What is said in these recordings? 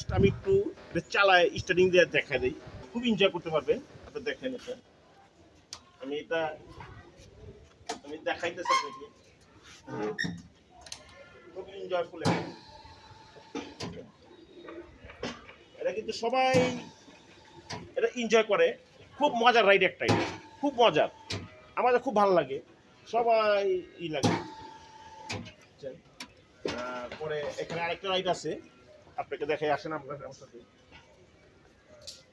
Just আমি একটু চালায় স্টার্টিং দিয়ে দেখা দিই। খুব এনজয় করতে পারবে। আপনি দেখেন এটা। আমি এটা, আমি দেখাইতেছি আপনাকে খুব এনজয়ফুল এটা। কিন্তু সবাই, এটা এনজয় করে। খুব মজার রাইড একটা খুব মজার। আমাদের খুব ভালো লাগে। সবাই ই লাগে। বুঝছেন? পরে এখানে আরেকটা রাইড আছে। আপনাকে দেখে আসেন আপনার সাথে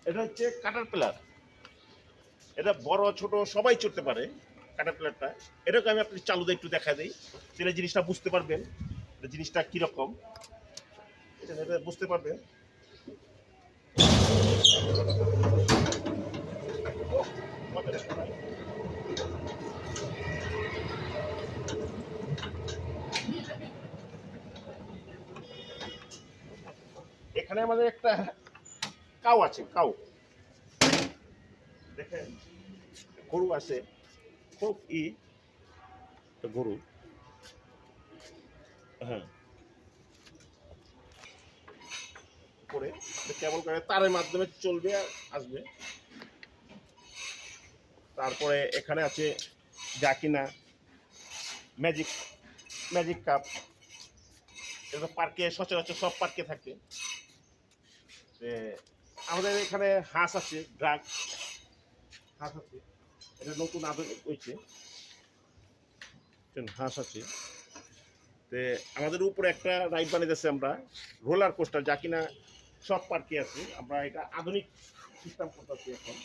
এটা হচ্ছে কাটার প্লার এটা বড়, ছোট, সবাই চড়তে পারে কাটার প্লারটা এটাকে আমি আপনি চালু একটু দেখা দিই। তাহলে জিনিসটা বুঝতে পারবেন জিনিসটা কীরকম। এটা বুঝতে পারবেন? এখানে আমাদের একটা কাউ আছে, কাউ। দেখেন, গরু আছে, খুব ই গরু। হ্যাঁ। করে কেমন করে তারের মাধ্যমে চলবে আর আসবে। তারপরে এখানে আছে যা কিনা ম্যাজিক ম্যাজিক কাপ। এটা পার্কে, সচরাচর সব পার্কে থাকে। তে আমাদের এখানে হাঁস আছে, ড্রাগ হাঁস আছে। এটা নতুন আধুনিক হয়েছে। হাঁস আছে। তে আমাদের উপরে একটা রাইড বানিয়েছে আমরা, রোলার কোস্টার, যা কিনা সব পার্কে আছে। আমরা এটা আধুনিক সিস্টেম করতেছি এখন।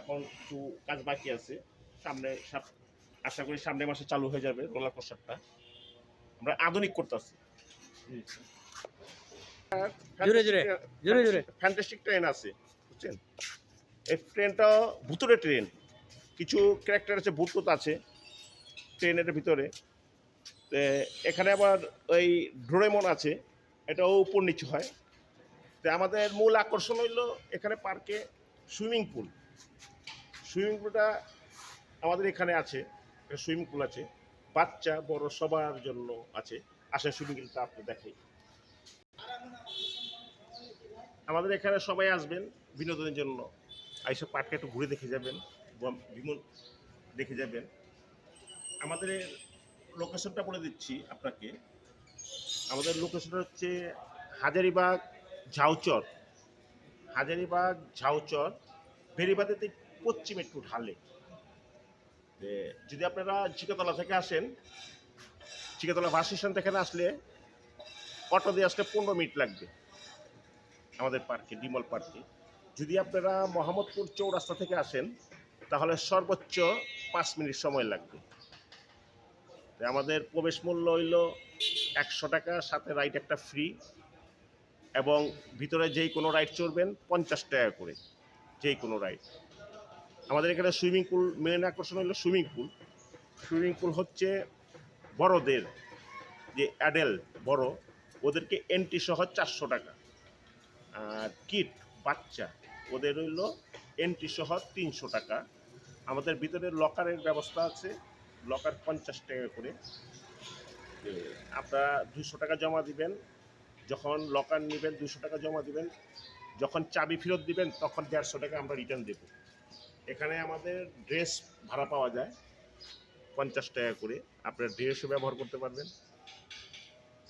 এখন একটু কাজ বাকি আছে। সামনে আশা করি সামনের মাসে চালু হয়ে যাবে রোলার কোস্টারটা। আমরা আধুনিক করতেছি। জোরে জোরে, জোরে জোরে। ফ্যান্টাস্টিক ট্রেন আছে বুঝছেন? এই ট্রেনটা ভুতুরে ট্রেন কিছু ক্যারেক্টার আছে ভূতত আছে ট্রেনের ভিতরে। তে এখানে আবার ওই ডোরেমন আছে এটাও উপর নিচু হয়। তো আমাদের মূল আকর্ষণ হইল এখানে পার্কে সুইমিং পুল। সুইমিং পুলটা আমাদের এখানে আছে সুইমিং পুল আছে। বাচ্চা বড় সবার জন্য আছে। আসলে সুইমিং পুলটা আপনি দেখেই। আমাদের এখানে সবাই আসবেন বিনোদনের জন্য। এইসব পার্কটা একটু ঘুরে দেখে যাবেন, বম- বিমন দেখে যাবেন। আমাদের লোকেশনটা বলে দিচ্ছি আপনাকে। আমাদের লোকেশনটা হচ্ছে হাজারিবাগ ঝাউচর। হাজারিবাগ ঝাউচর বেরিবাদেতে পশ্চিম একটু ঢালে। যদি আপনারা চিকাতলা থেকে আসেন চিকাতলা বাস স্টেশন থেকে আসলে অটো দিয়ে আসলে পনেরো মিনিট লাগবে। আমাদের পার্কে, ডিমল পার্কে। যদি আপনারা মোহাম্মদপুর চৌরাস্তা থেকে আসেন, তাহলে সর্বোচ্চ পাঁচ মিনিট সময় লাগবে। আমাদের প্রবেশ মূল্য হইল একশো টাকা, সাথে রাইড একটা ফ্রি এবং ভিতরে যেই কোনো রাইড চড়বেন পঞ্চাশ টাকা করে, যেই কোনো রাইড আমাদের এখানে সুইমিং পুল মেন আকর্ষণ হলো সুইমিং পুল সুইমিং পুল হচ্ছে বড়দের, যে অ্যাডেল্ট বড়, ওদেরকে এন্ট্রি সহ চারশো টাকা। কিট, বাচ্চা, ওদের হইল এন্ট্রি সহ তিনশো টাকা। আমাদের ভিতরে লকারের ব্যবস্থা আছে, লকার পঞ্চাশ টাকা করে। আপনারা দুশো টাকা জমা দিবেন, যখন লকার নেবেন দুশো টাকা জমা দিবেন, যখন চাবি ফেরত দিবেন, তখন দেড়শো টাকা আমরা রিটার্ন দেব। এখানে আমাদের ড্রেস ভাড়া পাওয়া যায়, পঞ্চাশ টাকা করে। আপনারা ড্রেসও ব্যবহার করতে পারবেন।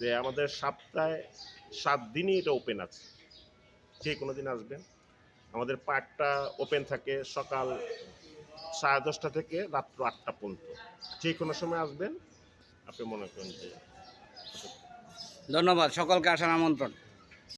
যে আমাদের সপ্তাহে সাত দিনই এটা ওপেন আছে। যে কোনো দিন আসবেন। আমাদের পার্কটা ওপেন থাকে সকাল সাড়ে দশটা থেকে রাত্র আটটা পর্যন্ত। যে কোনো সময় আসবেন, আপনি মনে করেন যে ধন্যবাদ, সকলকে আসার আমন্ত্রণ।